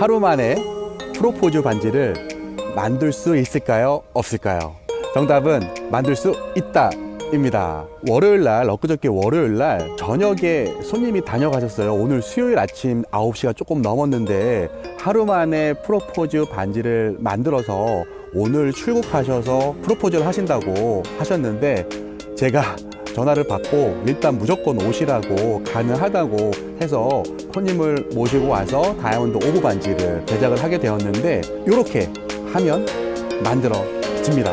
하루 만에 프로포즈 반지를 만들 수 있을까요? 없을까요? 정답은 만들 수 있다. 입니다. 월요일 날, 엊그저께 월요일 날 저녁에 손님이 다녀가셨어요. 오늘 수요일 아침 9시가 조금 넘었는데 하루 만에 프로포즈 반지를 만들어서 오늘 출국하셔서 프로포즈를 하신다고 하셨는데 제가 전화를 받고 일단 무조건 오시라고 가능하다고 해서 손님을 모시고 와서 다이아몬드 오브 반지를 제작을 하게 되었는데 이렇게 하면 만들어집니다.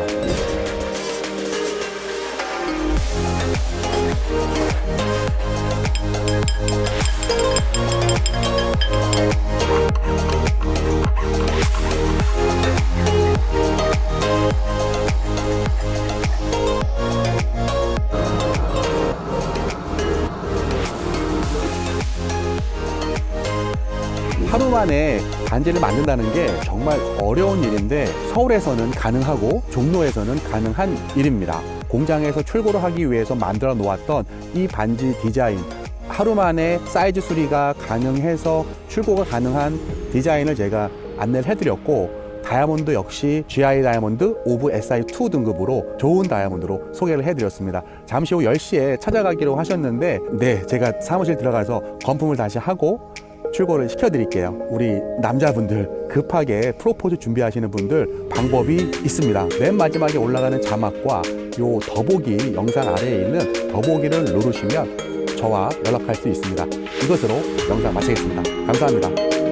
하루 만에 반지를 만든다는 게 정말 어려운 일인데 서울에서는 가능하고 종로에서는 가능한 일입니다. 공장에서 출고를 하기 위해서 만들어 놓았던 이 반지 디자인 하루 만에 사이즈 수리가 가능해서 출고가 가능한 디자인을 제가 안내를 해드렸고 다이아몬드 역시 GI 다이아몬드 오브 SI2 등급으로 좋은 다이아몬드로 소개를 해드렸습니다. 잠시 후 10시에 찾아가기로 하셨는데 네 제가 사무실 들어가서 건품을 다시 하고 출고를 시켜드릴게요. 우리 남자분들 급하게 프로포즈 준비하시는 분들 방법이 있습니다. 맨 마지막에 올라가는 자막과 요 더보기 영상 아래에 있는 더보기를 누르시면 저와 연락할 수 있습니다. 이것으로 영상 마치겠습니다. 감사합니다.